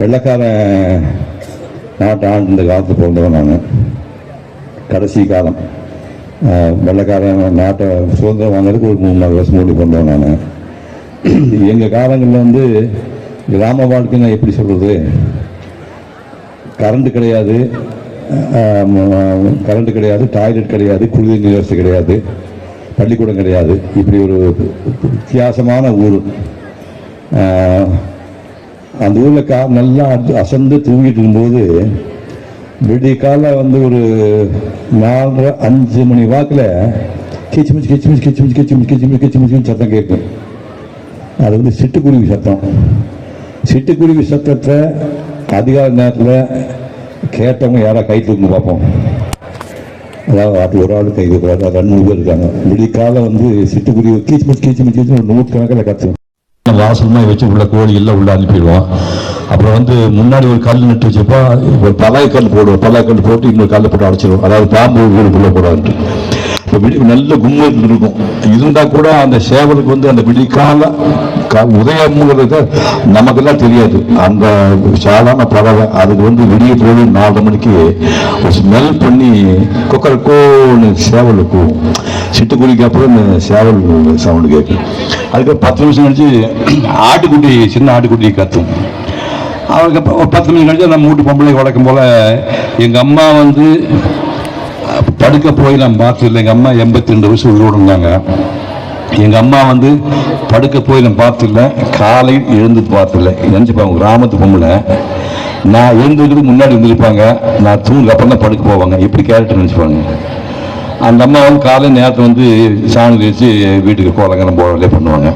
வெள்ளக்காரன் நாட்டை ஆண்டு காலத்து பிறந்தவன் நான். கடைசி காலம். அஹ், நாட்டை சுதந்திரம் வாங்குறதுக்கு ஒரு மூணு நாலு வருஷம் மூடி பிறந்தவன் நான். எங்கள் காலங்களில் வந்து கிராம வாழ்க்கைன்னா எப்படி சொல்கிறது கரண்ட் கிடையாது. கரண்ட் கிடையாது டாய்லெட் கிடையாது குளிர் வசதி கிடையாது பள்ளிக்கூடம் கிடையாது. இப்படி ஒரு வித்தியாசமான ஊர். அந்த ஊரில் கா நல்லா அசந்து தூங்கிட்டு இருக்கும்போது விடிய கால வந்து ஒரு நாலரை அஞ்சு மணி வாக்கில் கிச்சுமிச்சு கிச்சுமிச்சு கிச்சுமிச்சு கிச்சுமிச்சு கிச்சுமிச்சு கிச்சுமிச்சு சத்தம் கேட்கும். அது வந்து சிட்டுக்குருவி சத்தம். சிட்டுக்குருவி சத்தத்தை அதிகால நேரத்தில் கேட்டவங்க யாராவது கை தூக்கு பார்ப்போம். அதாவது அது ஒரு ஆள் கை தூக்குறாரு. ரெண்டு மூணு பேர் இருக்காங்க. விடிய காலம் வந்து சிட்டுக்குருவி கீச்சு மிச்சு கீச்சு மிச்சு ஒரு நூற்றுக்கணக்கில் கற்றுக்கும் வாசல்மா வச்சு உள்ள கோழி எல்லாம் உள்ள அனுப்பிடுவோம் அப்புறம் வந்து முன்னாடி ஒரு கல் நட்டு வச்சப்போ ஒரு பலாய் கல் போடுவோம். பலாய் கல் போட்டு இன்னொரு கல்லை போட்டு அடைச்சிடுவோம் அதாவது பாம்பு வீடுக்குள்ளே போடாதுன்ட்டு. இப்போ விடி நல்ல கும்மு இருக்கும் இருந்தா கூட அந்த சேவலுக்கு வந்து அந்த விடிக்கால உதயம்ங்கிறது நமக்கெல்லாம் தெரியாது. அந்த சாதாரண பறவை அதுக்கு வந்து விடிய போது நாலரை மணிக்கு ஸ்மெல் பண்ணி கொக்கரக்கோன்னு சேவல் கூவும் சிட்டுக்குருவிக்கு அப்புறம் இந்த சேவல் சவுண்டு கேட்கும். அதுக்கு பத்து நிமிஷம் கழிச்சு ஆட்டுக்குட்டி சின்ன ஆட்டுக்குட்டி கத்தும். அவருக்கு ஒரு பத்து நிமிஷம் கழிச்சு நம்ம வீட்டு பொம்பளை வளர்க்கும் போல எங்கள் அம்மா வந்து படுக்க போய் நான் பார்த்ததில்லை எங்கள் அம்மா எண்பத்தி ரெண்டு வருஷம் உயிரோடு இருந்தாங்க. எங்கள் அம்மா வந்து படுக்க போய் நான் பார்த்ததில்ல காலையில் எழுந்து பார்த்ததில்ல நினச்சிப்பாங்க கிராமத்து பொம்பளை. நான் எழுந்துக்கிறதுக்கு முன்னாடி இருந்திருப்பாங்க நான் தூங்க அப்புறம் தான் படுக்க போவாங்க. எப்படி கேரக்டர் நினச்சிப்பாங்க அந்த அம்மா வந்து காலை நேரத்தில் வந்து சாணி வச்சு வீட்டுக்கு கோலங்கரம் போகிறதே பண்ணுவாங்க.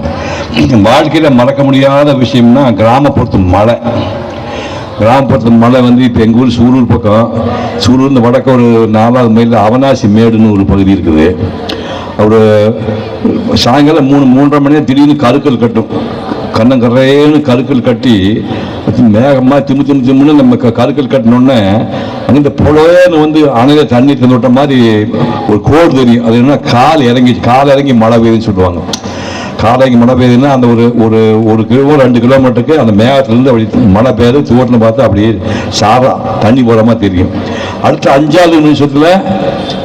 வாழ்க்கையில் மறக்க முடியாத விஷயம்னா கிராமப்புறத்து மழை கிராமப்புறத்து மழை வந்து இப்போ எங்கள் ஊர் சூலூர் பக்கம். சூலூர்ந்து வடக்க ஒரு நாலாவது மைலில் அவனாசி மேடுன்னு ஒரு பகுதி இருக்குது. ஒரு சாயங்காலம் மூணு மூன்றரை மணி திடீர்னு கருக்கல் கட்டும். கண்ணங்கரையேன்னு கருக்கல் கட்டி மேகமாக திமு திமு திமுன்னு நம்ம க- கருக்கல் கட்டினோடனே அந்த இந்த புலவேன்னு வந்து அணையில் தண்ணி தந்துவிட்ட மாதிரி ஒரு கோடு தெரியும். அது என்ன கால் இறங்கி கால் இறங்கி மழை பெய்யுதுன்னு சொல்லுவாங்க. காலைக்கு மழை பெய்யுதுன்னா அந்த ஒரு ஒரு ஒரு கிலோ ரெண்டு கிலோமீட்டருக்கு அந்த மேகத்துலேருந்து அப்படி மழை பெய்யுது தூரத்தில் பார்த்தா அப்படியே சாரா தண்ணி போகிற மாதிரி தெரியும். அடுத்த அஞ்சாவது நிமிஷத்தில்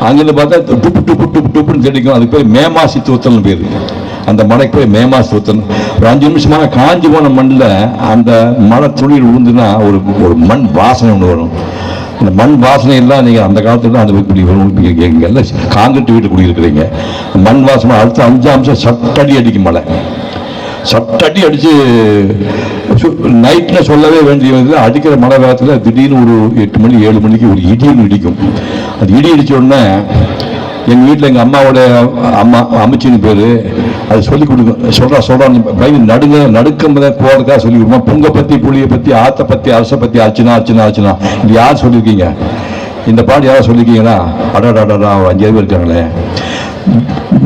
அங்கே பார்த்தா டுப்பு டுப்பு டுப்பு டுப்புன்னு தெடிக்கும் அதுக்கு பேர் மேமாசி தூத்தல்னு பேர். அந்த மலைக்கு போய் மேமாசி தூத்தல் ஒரு அஞ்சு நிமிஷமாக காஞ்சி போன மண்ணில் அந்த மழை துணி விழுந்துன்னா ஒரு ஒரு மண் வாசனை ஒன்று வரும். அந்த மண் வாசனை எல்லாம் நீங்கள் அந்த காலத்துல அந்த இப்படி வரும் இப்ப எங்க எல்லாம் காங்கிரீட் வீட்டு குடியிருக்கிறீங்க. மண் வாசனை அடுத்த அஞ்சு அம்சம் சட்டடி அடிக்கும் மழை சட்டடி அடித்து நைட்டில் சொல்லவே வேண்டியது அடிக்கிற மழை காலத்தில் திடீர்னு ஒரு எட்டு மணி ஏழு மணிக்கு ஒரு இடின்னு இடிக்கும். அது இடி இடிச்ச உடனே எங்கள் வீட்டில் எங்கள் அம்மாவோட அம்மா அமைச்சின்னு பேர் அது சொல்லி கொடுக்கும் சொல்கிறா சொல்கிறான் பையன் நடுங்க நடுக்கம் போகிறதா சொல்லி கொடுமா. பொங்க பற்றி புளியை பற்றி ஆத்த பற்றி அரசை பற்றி ஆச்சுனா ஆச்சுனா ஆச்சுனா இது யார் சொல்லியிருக்கீங்க இந்த பாட்டு யாராவது சொல்லியிருக்கீங்களா அடாடாடா ஒரு அஞ்சாயிரம் பேர் இருக்காங்களே.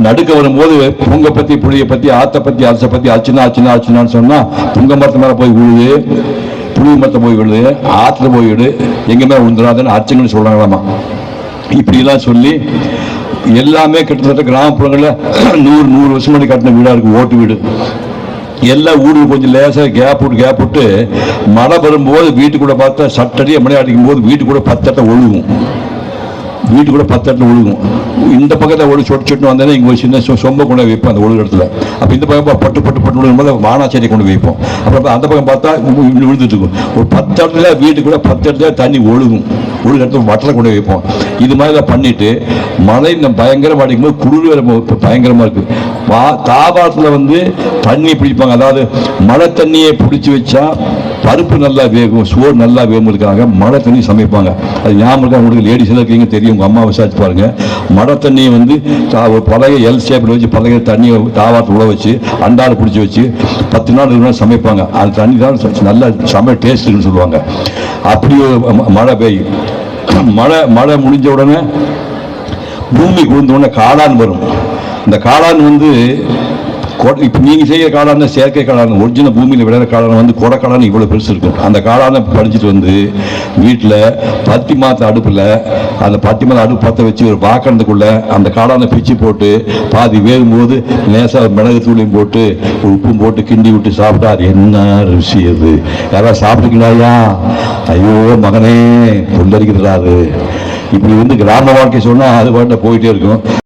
நடுக்க வரும்போது பொங்க பத்தி புளிய பத்தி ஆத்த பத்தி அரச பத்தி அச்சுனா அச்சுனா அச்சுனான்னு சொன்னா புங்க மரத்து மேல போய் விழுது புளிய மரத்தை போய் விழுது ஆத்துல போய் விடு எங்க மேல விழுந்துடாதுன்னு அர்ச்சங்கன்னு சொல்றாங்களாமா. இப்படிலாம் சொல்லி எல்லாமே கிட்டத்தட்ட கிராமப்புறங்களில் நூறு நூறு வருஷம் முன்னாடி கட்டின வீடாக இருக்கு ஓட்டு வீடு. எல்லா ஊருக்கு கொஞ்சம் லேசாக கேப் விட்டு கேப் விட்டு மழை வரும்போது வீட்டுக்கூட பார்த்தா சட்டடியாக மழை அடிக்கும் போது வீட்டுக்கூட பத்தட்டை ஒழுகும். வீட்டுக்குள்ள பத்தட்டில் ஒழுகும். இந்த பக்கத்தில் ஒழு சொட்டு சொட்டு வந்தேன்னா இங்கே ஒரு சின்ன சொம்ப கொண்டு வைப்போம் அந்த ஒழுகு இடத்துல. அப்போ இந்த பக்கம் பட்டு பட்டு பட்டு விழுகும் போது வானாச்சேரி கொண்டு வைப்போம். அப்புறம் அந்த பக்கம் பார்த்தா விழுந்துட்டு இருக்கும். ஒரு பத்து இடத்துல வீட்டுக்குள்ளே பத்து இடத்துல தண்ணி ஒழுகும். ஒழுகு இடத்துல வட்டலை கொண்டு வைப்போம். இது மாதிரிலாம் பண்ணிட்டு மழை இந்த பயங்கரமாக அடிக்கும்போது குளிர் பயங்கரமாக இருக்குது பா இருக்கு தாபாரத்தில் வந்து தண்ணி பிடிப்பாங்க. அதாவது மழை தண்ணியை பிடிச்சி வச்சா பருப்பு நல்லா வேகும் சோறு நல்லா வேகும்களுக்காக மழை தண்ணி சமைப்பாங்க. அது ஞாபகம் இருக்கா? உங்களுக்கு லேடிஸ் இருக்கீங்க தெரியும். உங்கள் அம்மா விசாரிச்சு பாருங்க. மழை தண்ணியை வந்து தா- ஒரு எல் ஷேப்பில் வச்சு பழைய தண்ணியை தாவாத்து உள்ள வச்சு அண்டாறு பிடிச்சி வச்சு பத்து நாள் இருபது நாள் சமைப்பாங்க. அந்த தண்ணி தான் ச- நல்ல சமையல் டேஸ்ட்டுன்னு சொல்லுவாங்க. அப்படி மழை பெய்யும். மழை மழை முடிஞ்ச உடனே பூமி குளிர்ந்த உடனே காளான் வரும். இந்த காளான் வந்து கொடை இப்போ நீங்கள் செய்கிற காளான செயற்கை காளான் ஒரிஜினல் பூமியில் விளையிற காளான் வந்து கொடை காளான் இவ்வளோ பெருசு இருக்கும் அந்த காளானை படிச்சுட்டு வந்து வீட்டில் பத்தி மாத்த அடுப்பில் அந்த பத்தி மாத அடுப்பு பற்ற வச்சு ஒரு பாக்கறதுக்குள்ள அந்த காளானை பிச்சு போட்டு பாதி வேகும்போது லேசாக மிளகு தூளையும் போட்டு உப்பும் போட்டு கிண்டி விட்டு சாப்பிட்டா அது என்ன ருசி அது? யாராவது சாப்பிட்டுக்கலாயா ஐயோ மகனே புல்லரிக்கிறதா அது? இப்படி வந்து கிராம வாழ்க்கை சொன்னால் அது பாட்டை போயிட்டே இருக்கும்.